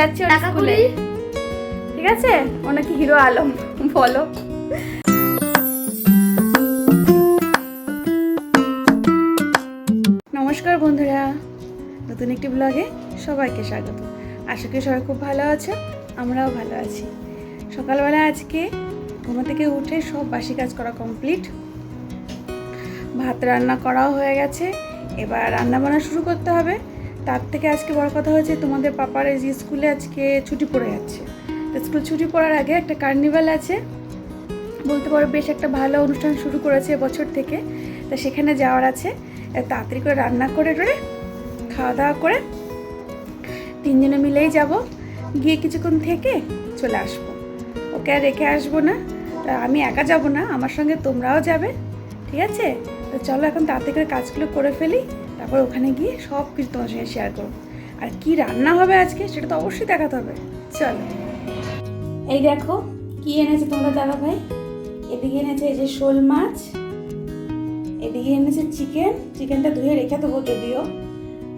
যাচ্ছি ওর স্কুলে। ঠিক আছে? ও নাকি হিরো আলম বলো। নমস্কার বন্ধুরা নতুন একটি ব্লগে সবাইকে স্বাগত। আশা করি সবাই খুব ভালো আছে আমরাও ভালো আছি। সকালবেলা আজকে ঘুমো থেকে উঠে সব বাসি কাজ করা কমপ্লিট ভাত রান্না করাও হয়ে গেছে এবার রান্না বান্না শুরু করতে হবে। তার থেকে আজকে বড় কথা হয়েছে তোমাদের পাপার এই যে স্কুলে আজকে ছুটি পড়ে যাচ্ছে। স্কুল ছুটি পড়ার আগে একটা কার্নিভাল আছে। বলতে পারো বেশ একটা ভালো অনুষ্ঠান শুরু করেছে বছর থেকে। তা সেখানে যাওয়ার আছে। তাড়াতাড়ি করে রান্না করে টরে খাওয়া দাওয়া করে তিনজনে মিলেই যাব। গিয়ে কিছুক্ষণ থেকে চলে আসব। ওকে আর রেখে আসব না। তা আমি একা যাব না, আমার সঙ্গে তোমরাও যাবে। ঠিক আছে? তো চলো এখন তাড়াতাড়ি করে কাজগুলো করে ফেলি। তারপর ওখানে গিয়ে সব কিছু তোমার সঙ্গে শেয়ার করব। আর কি রান্না হবে আজকে সেটা তো অবশ্যই দেখাতে হবে। চলো। এই দেখো, কি এনেছে তোমাদের দাদা ভাই? এদিকে এনেছে এই যে শোল মাছ, এদিকে এনেছে চিকেন। চিকেনটা ধুয়ে রেখে দেবো যদিও।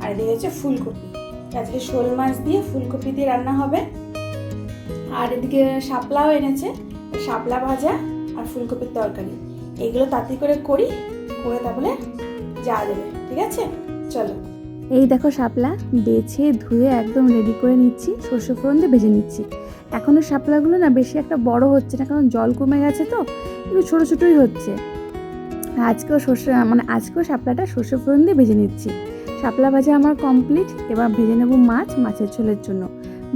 আর এদিকে হচ্ছে ফুলকপি। আজকে শোল মাছ দিয়ে ফুলকপি দিয়ে রান্না হবে। আর এদিকে শাপলাও এনেছে, শাপলা ভাজা আর ফুলকপির তরকারি। এগুলো তাড়াতাড়ি করে করি, করে তারপরে যাওয়া যাবে ঠিক আছে? চলো। এই দেখো শাপলা, বেছে, ধুয়ে একদম রেডি করে নিচ্ছি, সর্ষে ফোড়ন দিয়ে ভেজে নিচ্ছি। এখনও শাপলাগুলো না বেশি একটা বড় হচ্ছে না, কারণ জল কমে গেছে তো, একটু ছোটো ছোটোই হচ্ছে। আজকেও সর্ষে মানে আজকেও শাপলাটা সর্ষে ফোড়ন দিয়ে ভেজে নিচ্ছি। শাপলা ভাজা আমার কমপ্লিট এবার ভেজে নেব মাছ, মাছের ঝোলের জন্য।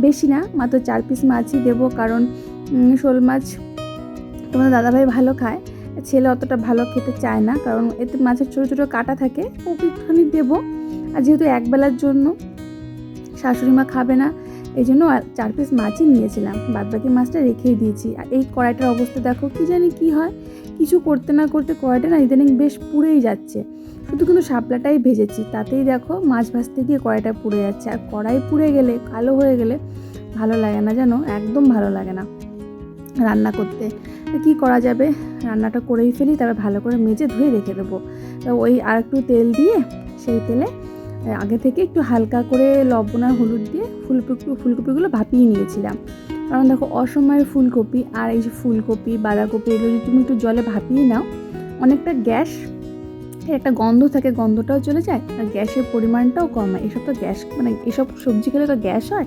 বেশি না, মাত্র চার পিস মাছই দেবো, কারণ শোল মাছ তোমাদের দাদাভাই ভালো খায় ছেলে অতটা ভালো খেতে চায় না, কারণ এতে মাছের ছোটো ছোটো কাটা থাকে ওকে একটুখানি দেবো। আর যেহেতু একবেলার জন্য শাশুড়ি মা খাবে না, এই জন্য আর- চার পিস মাছই নিয়েছিলাম। বাদ বাকি মাছটা রেখেই দিয়েছি। আর এই কড়াইটার অবস্থা দেখো, কি জানি কি হয়, কিছু করতে না করতে কড়াইটা না ইদানিং বেশ পুড়েই যাচ্ছে। শুধু কিন্তু শাপলাটাই ভেজেছি, তাতেই দেখো মাছ ভাজতে গিয়ে কড়াইটা পুড়ে যাচ্ছে। আর কড়াই পুড়ে গেলে, কালো হয়ে গেলে ভালো লাগে না জানো, একদম ভালো লাগে না রান্না করতে। তো কী করা যাবে? রান্নাটা করেই ফেলি, তারপর ভালো করে মেজে ধুয়ে রেখে দেবো। তো ওই আর একটু তেল দিয়ে সেই তেলে আগে থেকে একটু হালকা করে লবণ আর হলুদ দিয়ে ফুলকপি, ফুলকপিগুলো ভাপিয়ে নিয়েছিলাম। কারণ দেখো, অসময়ের ফুলকপি আর এই যে ফুলকপি, বাঁধাকপি, এগুলো যদি তুমি একটু জলে ভাপিয়ে নাও, অনেকটা গ্যাস একটা গন্ধ থাকে, গন্ধটাও চলে যায় আর গ্যাসের পরিমাণটাও কম হয়। এসব তো গ্যাস মানে এসব সবজি খেলে তো গ্যাস হয়,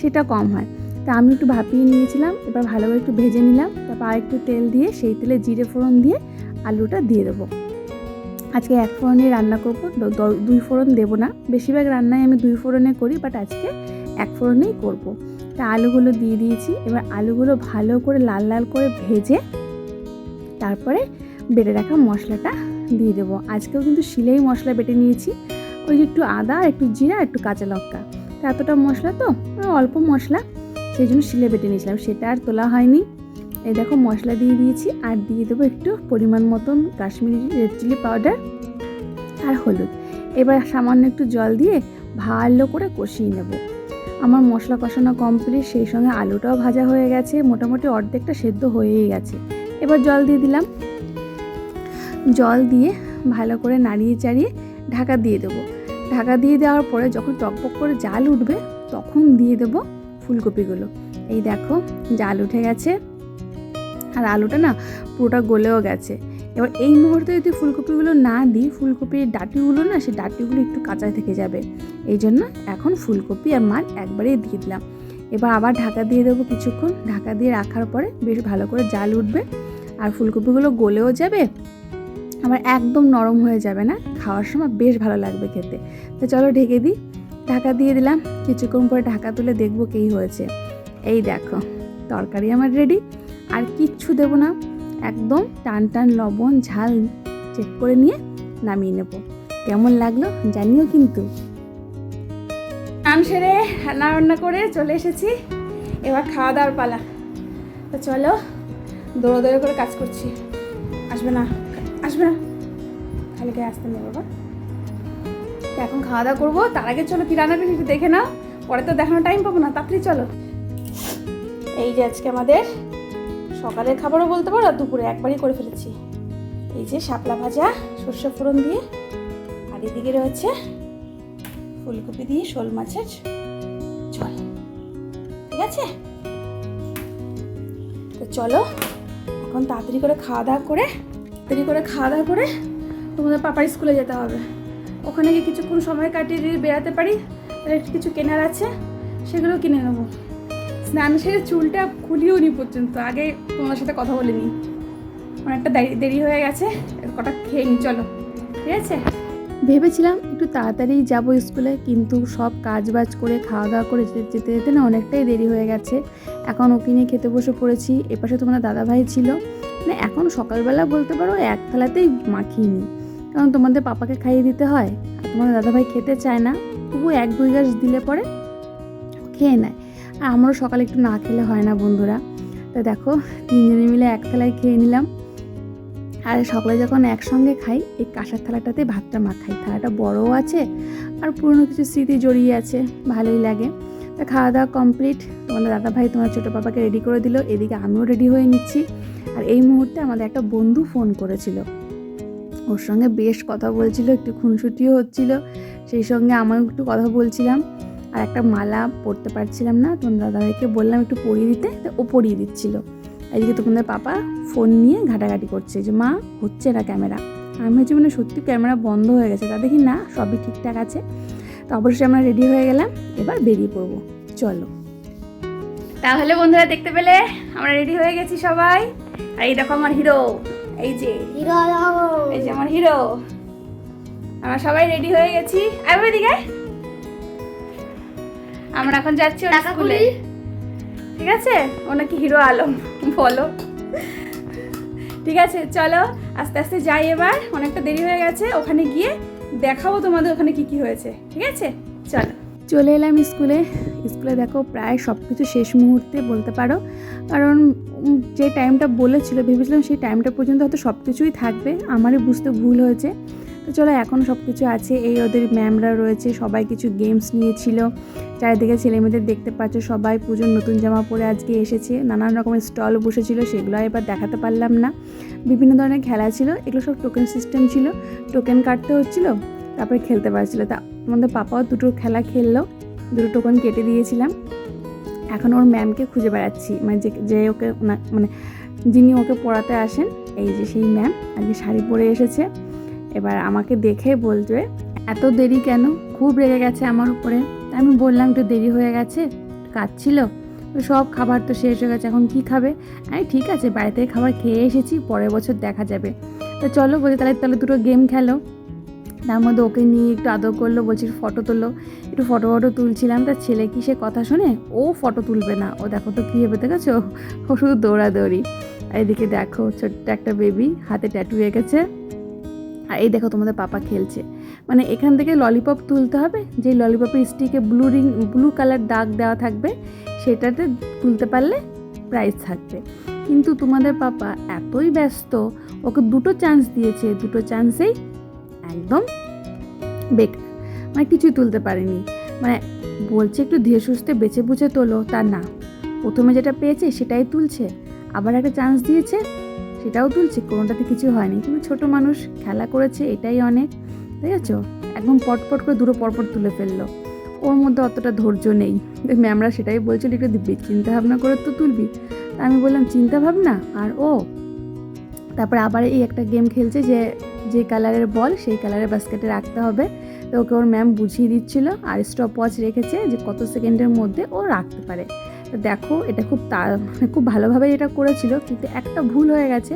সেটা কম হয়। তা আমি একটু ভাপিয়ে নিয়েছিলাম, এবার ভালো করে একটু ভেজে নিলাম, তারপর আর একটু তেল দিয়ে, সেই তেলে জিরে ফোড়ন দিয়ে আলুটা দিয়ে দেবো। আজকে এক ফোড়নে রান্না করব দুই ফোড়ন দেবো না, বেশিরভাগ রান্নায় আমি দুই ফোড়নে করি, বাট আজকে এক ফোড়নেই করব। তা আলুগুলো দিয়ে দিয়েছি, এবার আলুগুলো ভালো করে লাল লাল করে ভেজে তারপরে বেটে রাখা মশলাটা দিয়ে দেবো। আজকেও কিন্তু শিলেই মশলা বেটে নিয়েছি, ওই একটু আদা, একটু জিরা, একটু কাঁচা লঙ্কা। তা এতটা মশলা তো, অল্প মশলা। সেই জন্য শিলে বেটে নিয়েছিলাম। সেটা আর তোলা হয়নি। এই দেখো মশলা দিয়ে দিয়েছি। আর দিয়ে দেবো একটু পরিমাণ মতন কাশ্মীরি রেড চিলি পাউডার আর হলুদ। এবার সামান্য একটু জল দিয়ে ভালো করে কষিয়ে নেব। আমার মশলা কষানো কমপ্লিট সেই সঙ্গে আলুটাও ভাজা হয়ে গেছে। মোটামুটি অর্ধেকটা সেদ্ধ হয়েই গেছে। এবার জল দিয়ে দিলাম। জল দিয়ে ভালো করে নাড়িয়ে চাড়িয়ে ঢাকা দিয়ে দেবো। ঢাকা দিয়ে দেওয়ার পরে যখন টকবক করে জাল উঠবে, তখন দিয়ে দেবো ফুলকপিগুলো। এই দেখো জাল উঠে গেছে। আর আলুটা না পুরোটা গলেও গেছে। এবার এই মুহূর্তে যদি ফুলকপিগুলো না দিই, ফুলকপির ডাটিগুলো না, সেই ডাটিগুলো একটু কাঁচা থেকে যাবে। এই জন্য এখন ফুলকপি আর মাছ একবারেই দিয়ে দিলাম। এবার আবার ঢাকা দিয়ে দেবো কিছুক্ষণ। ঢাকা দিয়ে রাখার পরে বেশ ভালো করে জাল উঠবে। আর ফুলকপিগুলো গলেও যাবে। আবার একদম নরম হয়ে যাবে না। খাওয়ার সময় বেশ ভালো লাগবে খেতে। তো চলো ঢেকে দিই। ঢাকা দিয়ে দিলাম। কিছুক্ষণ পরে ঢাকা তুলে দেখব কী হয়েছে। এই দেখো, তরকারি আমার রেডি আর কিচ্ছু দেবো না। একদম টান টান লবণ, ঝাল চেক করে নিয়ে নামিয়ে নেব। কেমন লাগল জানিও কিন্তু। সেরে রান্না বান্না করে চলে এসেছি। এবার খাওয়া দাওয়ার পালা। তো চলো দৌড়ো দৌড়ো করে কাজ করছি। আসবে না আসবে না। খালি গায়ে আসতে নেই বাবা। তো এখন খাওয়া দাওয়া করব। তার আগে চলো কি রান্না একটু দেখে নাও। পরে তো দেখানোর টাইম পাবো না, তাড়াতাড়ি চলো। এই যে আজকে আমাদের সকালের খাবারও বলতে পারো দুপুরে একবারই করে ফেলেছি। এই যে শাপলা ভাজা, সর্ষে ফোড়ন দিয়ে, আর এদিকে রয়েছে ফুলকপি দিয়ে শোল মাছের ঝোল। ঠিক আছে? তো চলো, এখন তাড়াতাড়ি করে খাওয়া দাওয়া করে, তাড়াতাড়ি করে খাওয়া দাওয়া করে তোমাদের পাপার স্কুলে যেতে হবে। ওখানে গিয়ে কিছুক্ষণ সময় কাটিয়ে যদি বেড়াতে পারি, তাহলে কিছু কেনার আছে, সেগুলো কিনে নেব। স্নান সেরে চুলটা খুলিও নি পর্যন্ত, আগে তোমার সাথে কথা বলে নিই। অনেকটা দেরি দেরি হয়ে গেছে, কটা খেয়ে নি, চলো। ঠিক আছে? ভেবেছিলাম একটু তাড়াতাড়ি যাব স্কুলে, কিন্তু সব কাজ বাজ করে খাওয়া দাওয়া করে যেতে যেতে না অনেকটাই দেরি হয়ে গেছে। এখন ওকে নিয়ে খেতে বসে পড়েছি, এপাশে তোমাদের দাদাভাই ছিল। মানে এখন সকালবেলা বলতে পারো, এক থালাতেই মাখিয়ে নিই কারণ তোমাদের পাপাকে খাইয়ে দিতে হয়, আর তোমাদের দাদাভাই খেতে চায় না, তবু এক দুই গাছ দিলে পরে খেয়ে নেয়। আর আমারও সকালে একটু না খেলে হয় না বন্ধুরা। তো দেখো, তিনজনে মিলে এক থালায় খেয়ে নিলাম। আর সকালে যখন একসঙ্গে খাই, এই কাঁসার থালাটাতে ভাতটা মাখাই। থালাটা বড়ও আছে, আর পুরনো কিছু স্মৃতি জড়িয়ে আছে, ভালোই লাগে। তা খাওয়া দাওয়া কমপ্লিট, তোমাদের দাদা ভাই তোমার ছোটো পাপাকে রেডি করে দিল। এদিকে আমিও রেডি হয়ে নিচ্ছি। আর এই মুহূর্তে আমাদের একটা বন্ধু ফোন করেছিল। ওর সঙ্গে বেশ কথা বলছিল, একটু খুনসুটিও হচ্ছিল, সেই সঙ্গে আমিও একটু কথা বলছিলাম। আর একটা মালা পরতে পারছিলাম না তোমার দাদাভাইকে বললাম একটু পরিয়ে দিতে ও পরিয়ে দিচ্ছিল। এদিকে তোমাদের পাপা ফোন নিয়ে ঘাটাঘাটি করছে যে, মা, হচ্ছে না ক্যামেরা। আমি হচ্ছে মানে সত্যি ক্যামেরা বন্ধ হয়ে গেছে, তা দেখি না, সবই ঠিকঠাক আছে। তো অবশ্যই আমরা রেডি হয়ে গেলাম, এবার বেরিয়ে পড়ব। চলো। তাহলে বন্ধুরা দেখতে পেলে, আমরা রেডি হয়ে গেছি সবাই। আর এই দেখো আমার হিরো। এই যে এই যে আমার হিরো আমরা সবাই রেডি হয়ে গেছি। আয় দিকে আমরা এখন যাচ্ছি ওর স্কুলে। ঠিক আছে? ও নাকি হিরো আলম বলো। ঠিক আছে চলো আস্তে আস্তে যাই এবার। অনেকটা দেরি হয়ে গেছে ওখানে গিয়ে দেখাবো তোমাদের ওখানে কি কি হয়েছে। ঠিক আছে? চলো। চলে এলাম স্কুলে। স্কুলে দেখো প্রায় সব কিছু শেষ মুহূর্তে বলতে পারো। কারণ যে টাইমটা বলেছিল, ভেবেছিলাম সেই টাইমটা পর্যন্ত হয়তো সব কিছুই থাকবে। আমারই বুঝতে ভুল হয়েছে। তো চলো, এখন সব কিছু আছে। এই ওদের ম্যামরা রয়েছে, সবাই কিছু গেমস নিয়েছিল। চারিদিকে ছেলেমেয়েদের দেখতে পাচ্ছ, সবাই পুজোর নতুন জামা পরে আজকে এসেছে। নানান রকমের স্টল বসেছিল, সেগুলো এবার দেখাতে পারলাম না। বিভিন্ন ধরনের খেলা ছিল, এগুলো সব টোকেন সিস্টেম ছিল। টোকেন কাটতে হচ্ছিল, তারপরে খেলতে পারছিলো। তা আমাদের পাপাও দুটো খেলা খেললো, দুটো টোকেন কেটে দিয়েছিলাম। এখন ওর ম্যামকে খুঁজে বেড়াচ্ছি মানে যে যে ওকে মানে যিনি ওকে পড়াতে আসেন, এই যে সেই ম্যাম আজকে শাড়ি পরে এসেছে। এবার আমাকে দেখে বলবে, এত দেরি কেন? খুব রেগে গেছে আমার উপরে। আমি বললাম, একটু দেরি হয়ে গেছে কাজ ছিল সব খাবার তো শেষ হয়ে গেছে, এখন কি খাবে? আমি ঠিক আছে বাড়িতে খাবার খেয়ে এসেছি, পরের বছর দেখা যাবে। তো চলো বলছি তাহলে তাহলে দুটো গেম খেলো। তার মধ্যে ওকে নিয়ে একটু আদর করল, বলছি ফটো তুললো একটু ফটো ফটো তুলছিলাম তার ছেলে কি সে কথা শুনে? ও ফটো তুলবে না। ও দেখো তো কী হবে, দেখেছ? ও শুধু দৌড়াদৌড়ি। আর এদিকে দেখো, ছোট্ট একটা বেবি হাতে ট্যাটু এঁকেছে আর এই দেখো তোমাদের পাপা খেলছে। মানে এখান থেকে ললিপপ তুলতে হবে যেই ললিপপের স্টিকে ব্লু রিং ব্লু কালার দাগ দেওয়া থাকবে, সেটাতে তুলতে পারলে প্রাইজ থাকবে। কিন্তু তোমাদের পাপা এতই ব্যস্ত, ওকে দুটো চান্স দিয়েছে। দুটো চান্সেই একদম বেকার মানে কিছুই তুলতে পারেনি। মানে বলছে একটু ধীরে সুস্থে বেছে বুঝে তোলো, তা না। প্রথমে যেটা পেয়েছে সেটাই তুলছে, আবার একটা চান্স দিয়েছে, সেটাও তুলছে, কোনোটাতে কিছু হয়নি। কিন্তু ছোট মানুষ, খেলা করেছে, এটাই অনেক দেখেছ একদম পটপট করে দুটো পরপর তুলে ফেলল। ওর মধ্যে অতটা ধৈর্য নেই। ম্যামরা সেটাই বলছিল, একটু দিব্যি চিন্তা ভাবনা করে তো তুলবি। তা আমি বললাম চিন্তা ভাবনা আর ও? তারপরে আবার এই একটা গেম খেলছে যে যে কালারের বল সেই কালারের বাস্কেটে রাখতে হবে। তো ওকে ওর ম্যাম বুঝিয়ে দিচ্ছিল আর স্টপ ওয়াচ রেখেছে যে কত সেকেন্ডের মধ্যে ও রাখতে পারে। তো দেখো এটা খুব তা মানে খুব ভালোভাবে এটা করেছিল কিন্তু একটা ভুল হয়ে গেছে।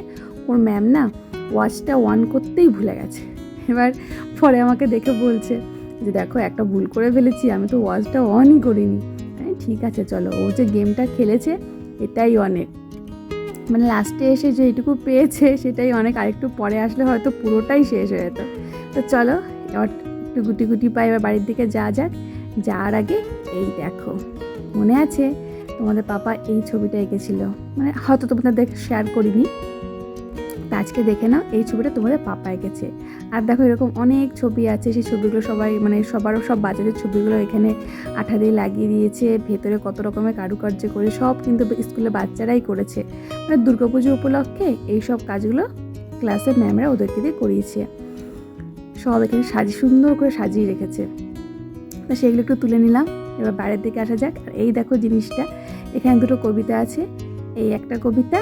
ওর ম্যাম না ওয়াচটা অন করতেই ভুলে গেছে। এবার পরে আমাকে দেখে বলছে যে দেখো একটা ভুল করে ফেলেছি আমি তো ওয়াচটা অনই করিনি। আমি, ঠিক আছে চলো। ও যে গেমটা খেলেছে এটাই অনেক মানে লাস্টে এসে যেইটুকু পেয়েছে, সেটাই অনেক আরেকটু পরে আসলে হয়তো পুরোটাই শেষ হয়ে যেত। তো চলো, এবার একটু গুটি গুটি পাই এবার বাড়ির দিকে যা যাক। যাওয়ার আগে এই দেখো, মনে আছে তোমাদের পাপা এই ছবিটা এঁকেছিল? মানে হয়তো তোমাদের দেখ শেয়ার করিনি। তা আজকে দেখে নাও, এই ছবিটা তোমাদের পাপা এঁকেছে আর দেখো এরকম অনেক ছবি আছে, সেই ছবিগুলো সবাই মানে সবারও সব বাজারের ছবিগুলো এখানে আঠা দিয়ে লাগিয়ে দিয়েছে, ভেতরে কত রকমের কারুকার্য করে সব কিন্তু স্কুলে বাচ্চারাই করেছে। মানে দুর্গাপুজো উপলক্ষে এই সব কাজগুলো ক্লাসের ম্যামরা ওদেরকে দিয়ে করিয়েছে। সব এখানে সাজি সুন্দর করে সাজিয়ে রেখেছে। তা সেগুলো একটু তুলে নিলাম, এবার বাইরের দিকে আসা যাক। এই দেখো জিনিসটা, এখানে দুটো কবিতা আছে। এই একটা কবিতা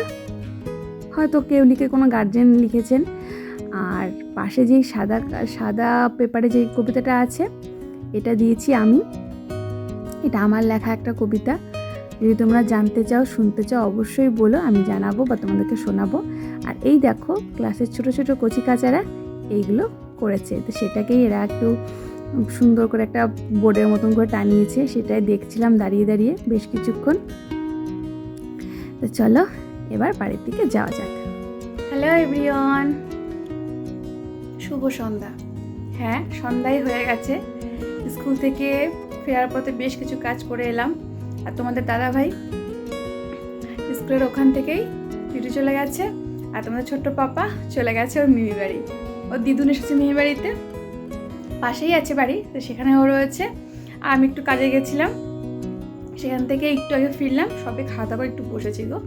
হয়তো কেউ লিখে কোনো গার্জেন লিখেছেন। আর পাশে যেই সাদা সাদা পেপারে যে কবিতাটা আছে, এটা দিয়েছি আমি। এটা আমার লেখা একটা কবিতা। যদি তোমরা জানতে চাও, শুনতে চাও, অবশ্যই বলো, আমি জানাব বা তোমাদেরকে শোনাবো। আর এই দেখো ক্লাসের ছোট ছোট কচি কাচারা এইগুলো করেছে। তো সেটাকেই এরা একটু সুন্দর করে একটা বোর্ডের মতন করে টানিয়েছে। সেটাই দেখছিলাম দাঁড়িয়ে দাঁড়িয়ে বেশ কিছুক্ষণ। তো চলো এবার বাড়ির দিকে যাওয়া যাক। Hello everyone. শুভ সন্ধ্যা। হ্যাঁ সন্ধ্যাই হয়ে গেছে। স্কুল থেকে ফেরার পথে বেশ কিছু কাজ করে এলাম। আর তোমাদের দাদা ভাই স্কুলের ওখান থেকেই ডিউটি চলে গেছে। আর তোমাদের ছোট্ট পাপা চলে গেছে ওর মিমি বাড়ি। ওর দিদুন এসেছে মিমি বাড়িতে। পাশেই আছে বাড়ি, তো সেখানে ও রয়েছে। আর আমি একটু কাজে গেছিলাম। সেখান থেকে একটু আগে ফিরলাম। সবে খাওয়া দাওয়া একটু বসেছি গো।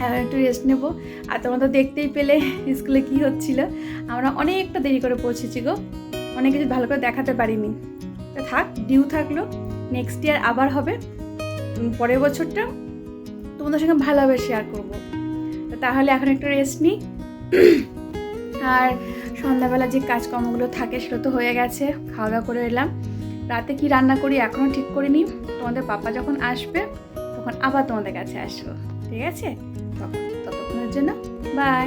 এখন একটু রেস্ট নেব। আর তোমরা তো দেখতেই পেলে স্কুলে কি হচ্ছিল। আমরা অনেকটা দেরি করে পৌঁছেছি গো। অনেক কিছু ভালো করে দেখাতে পারিনি। তো থাক ডিউ থাকল। নেক্সট ইয়ার আবার হবে। পরের বছরটা তোমাদের সঙ্গে ভালোভাবে শেয়ার করব। তাহলে এখন একটু রেস্ট নিই আর সন্ধ্যাবেলা যে কাজকর্মগুলো থাকে সেগুলো তো হয়ে গেছে। খাওয়া দাওয়া করে এলাম। রাতে কি রান্না করি এখনও ঠিক করিনি। তোমাদের পাপা যখন আসবে, তখন আবার তোমাদের কাছে আসব। ঠিক আছে? জন্য। বাই